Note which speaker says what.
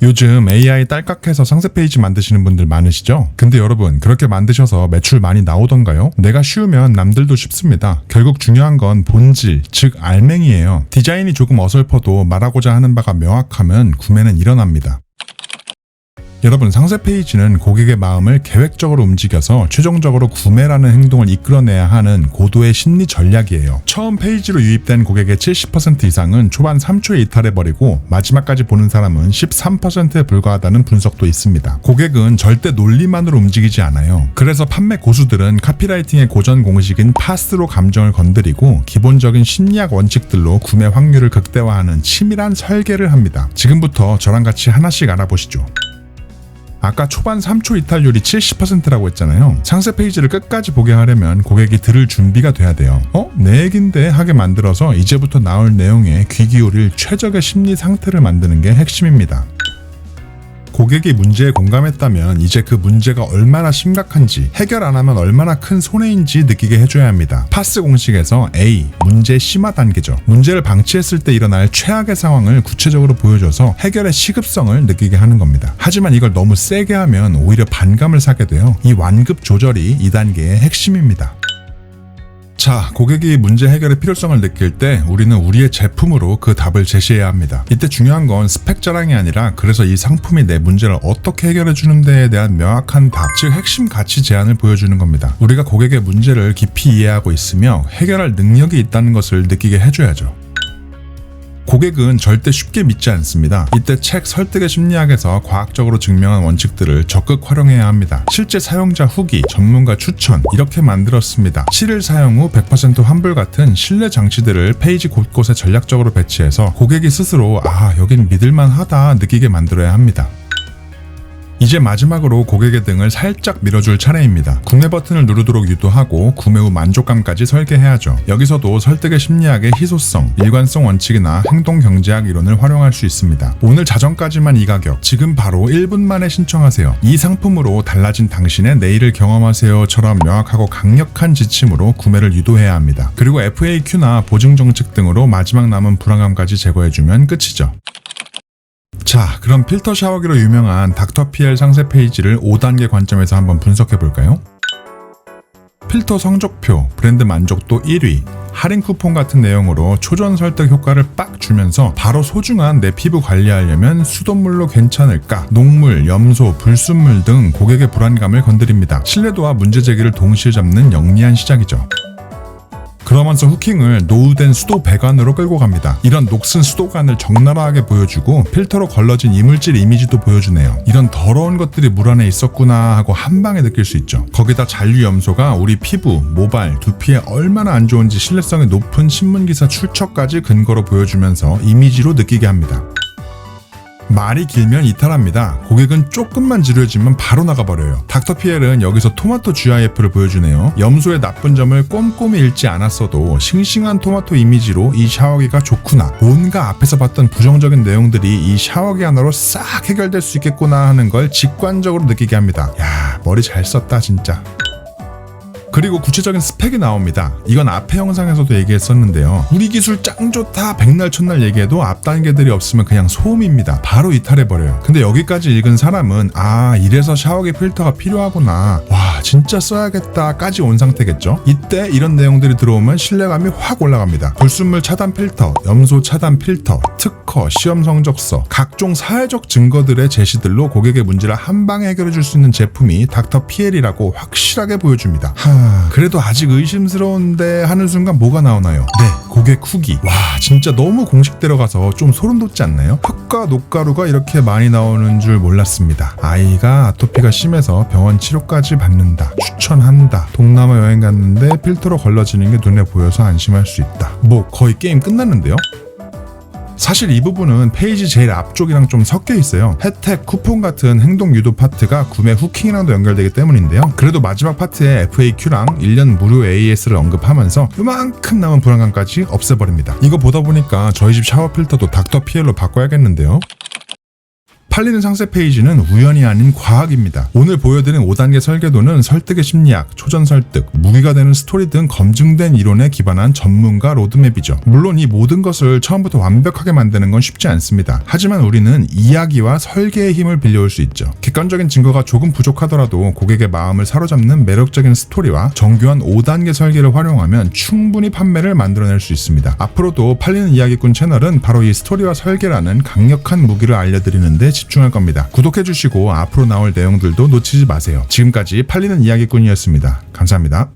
Speaker 1: 요즘 AI 딸깍해서 상세 페이지 만드시는 분들 많으시죠? 근데 여러분, 그렇게 만드셔서 매출 많이 나오던가요? 내가 쉬우면 남들도 쉽습니다. 결국 중요한 건 본질, 즉 알맹이에요. 디자인이 조금 어설퍼도 말하고자 하는 바가 명확하면 구매는 일어납니다. 여러분 상세 페이지는 고객의 마음을 계획적으로 움직여서 최종적으로 구매라는 행동을 이끌어내야 하는 고도의 심리 전략이에요. 처음 페이지로 유입된 고객의 70% 이상은 초반 3초에 이탈해버리고 마지막까지 보는 사람은 13%에 불과하다는 분석도 있습니다. 고객은 절대 논리만으로 움직이지 않아요. 그래서 판매 고수들은 카피라이팅의 고전 공식인 파스로 감정을 건드리고 기본적인 심리학 원칙들로 구매 확률을 극대화하는 치밀한 설계를 합니다. 지금부터 저랑 같이 하나씩 알아보시죠. 아까 초반 3초 이탈률이 70%라고 했잖아요. 상세 페이지를 끝까지 보게 하려면 고객이 들을 준비가 돼야 돼요. 어? 내 얘긴데 하게 만들어서 이제부터 나올 내용에 귀 기울일 최적의 심리 상태를 만드는 게 핵심입니다. 고객이 문제에 공감했다면 이제 그 문제가 얼마나 심각한지 해결 안 하면 얼마나 큰 손해인지 느끼게 해줘야 합니다. 파스 공식에서 A 문제 심화 단계죠. 문제를 방치했을 때 일어날 최악의 상황을 구체적으로 보여줘서 해결의 시급성을 느끼게 하는 겁니다. 하지만 이걸 너무 세게 하면 오히려 반감을 사게 돼요. 이 완급 조절이 이 단계의 핵심입니다. 자, 고객이 문제 해결의 필요성을 느낄 때 우리는 우리의 제품으로 그 답을 제시해야 합니다. 이때 중요한 건 스펙 자랑이 아니라 그래서 이 상품이 내 문제를 어떻게 해결해 주는 데에 대한 명확한 답, 즉 핵심 가치 제안을 보여주는 겁니다. 우리가 고객의 문제를 깊이 이해하고 있으며 해결할 능력이 있다는 것을 느끼게 해줘야죠. 고객은 절대 쉽게 믿지 않습니다. 이때 책 설득의 심리학에서 과학적으로 증명한 원칙들을 적극 활용해야 합니다. 실제 사용자 후기, 전문가 추천 이렇게 만들었습니다. 실을 사용 후 100% 환불 같은 신뢰 장치들을 페이지 곳곳에 전략적으로 배치해서 고객이 스스로 아 여긴 믿을만하다 느끼게 만들어야 합니다. 이제 마지막으로 고객의 등을 살짝 밀어줄 차례입니다. 구매 버튼을 누르도록 유도하고 구매 후 만족감까지 설계해야죠. 여기서도 설득의 심리학의 희소성, 일관성 원칙이나 행동 경제학 이론을 활용할 수 있습니다. 오늘 자정까지만 이 가격, 지금 바로 1분 만에 신청하세요. 이 상품으로 달라진 당신의 내일을 경험하세요처럼 명확하고 강력한 지침으로 구매를 유도해야 합니다. 그리고 FAQ나 보증 정책 등으로 마지막 남은 불안감까지 제거해주면 끝이죠. 자, 그럼 필터 샤워기로 유명한 닥터피엘 상세 페이지를 5단계 관점에서 한번 분석해 볼까요? 필터 성적표, 브랜드 만족도 1위, 할인 쿠폰 같은 내용으로 초전 설득 효과를 빡 주면서 바로 소중한 내 피부 관리하려면 수돗물로 괜찮을까? 녹물, 염소, 불순물 등 고객의 불안감을 건드립니다. 신뢰도와 문제 제기를 동시에 잡는 영리한 시작이죠. 그러면서 후킹을 노후된 수도 배관으로 끌고 갑니다. 이런 녹슨 수도관을 적나라하게 보여주고 필터로 걸러진 이물질 이미지도 보여주네요. 이런 더러운 것들이 물 안에 있었구나 하고 한 방에 느낄 수 있죠. 거기다 잔류 염소가 우리 피부, 모발, 두피에 얼마나 안 좋은지 신뢰성이 높은 신문기사 출처까지 근거로 보여주면서 이미지로 느끼게 합니다. 말이 길면 이탈합니다. 고객은 조금만 지루해지면 바로 나가버려요. 닥터 피엘은 여기서 토마토 GIF를 보여주네요. 염소의 나쁜 점을 꼼꼼히 읽지 않았어도 싱싱한 토마토 이미지로 이 샤워기가 좋구나. 뭔가 앞에서 봤던 부정적인 내용들이 이 샤워기 하나로 싹 해결될 수 있겠구나 하는 걸 직관적으로 느끼게 합니다. 야, 머리 잘 썼다, 진짜. 그리고 구체적인 스펙이 나옵니다. 이건 앞에 영상에서도 얘기했었는데요. 우리 기술 짱 좋다 백날 첫날 얘기해도 앞 단계들이 없으면 그냥 소음입니다. 바로 이탈해버려요. 근데 여기까지 읽은 사람은 아 이래서 샤워기 필터가 필요하구나. 와 진짜 써야겠다까지 온 상태겠죠. 이때 이런 내용들이 들어오면 신뢰감이 확 올라갑니다. 불순물 차단 필터, 염소 차단 필터, 특허, 시험 성적서, 각종 사회적 증거들의 제시들로 고객의 문제를 한 방에 해결해 줄 수 있는 제품이 닥터 피엘이라고 확실하게 보여줍니다. 하, 그래도 아직 의심스러운데 하는 순간 뭐가 나오나요? 네, 고객 후기. 와, 진짜 너무 공식대로 가서 좀 소름 돋지 않나요? 흑과 녹가루가 이렇게 많이 나오는 줄 몰랐습니다. 아이가 아토피가 심해서 병원 치료까지 받는다. 추천한다. 동남아 여행 갔는데 필터로 걸러지는 게 눈에 보여서 안심할 수 있다. 뭐 거의 게임 끝났는데요? 사실 이 부분은 페이지 제일 앞쪽이랑 좀 섞여 있어요. 혜택, 쿠폰 같은 행동 유도 파트가 구매 후킹이랑도 연결되기 때문인데요. 그래도 마지막 파트에 FAQ랑 1년 무료 AS를 언급하면서 요만큼 남은 불안감까지 없애버립니다. 이거 보다 보니까 저희 집 샤워 필터도 닥터 피엘로 바꿔야겠는데요. 팔리는 상세 페이지는 우연이 아닌 과학입니다. 오늘 보여드린 5단계 설계도는 설득의 심리학, 초전 설득, 무기가 되는 스토리 등 검증된 이론에 기반한 전문가 로드맵이죠. 물론 이 모든 것을 처음부터 완벽하게 만드는 건 쉽지 않습니다. 하지만 우리는 이야기와 설계의 힘을 빌려올 수 있죠. 객관적인 증거가 조금 부족하더라도 고객의 마음을 사로잡는 매력적인 스토리와 정교한 5단계 설계를 활용하면 충분히 판매를 만들어낼 수 있습니다. 앞으로도 팔리는 이야기꾼 채널은 바로 이 스토리와 설계라는 강력한 무기를 알려드리는데 집중할 겁니다. 구독해주시고 앞으로 나올 내용들도 놓치지 마세요. 지금까지 팔리는 이야기꾼이었습니다. 감사합니다.